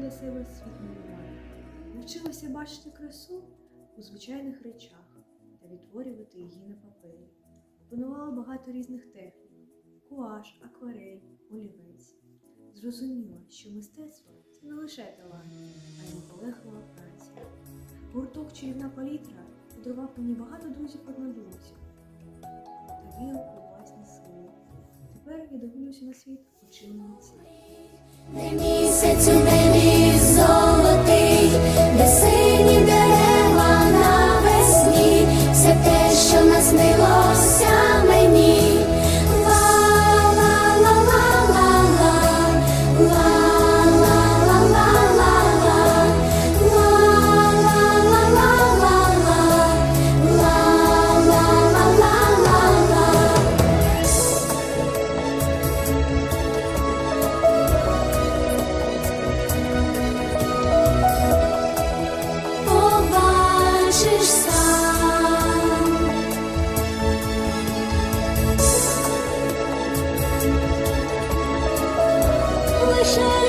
для себе світ малювання. Навчилася бачити красу у звичайних речах та відтворювати її на папері. Опанувала багато різних технік куаш, акварель, олівець. Зрозуміла, що мистецтво це не лише талант, а й наполеглива праця. Гурток чарівна палітра подарував мені багато друзів однодумців та вірив у власні сили. Тепер я дивлюся на світ очима міця. show.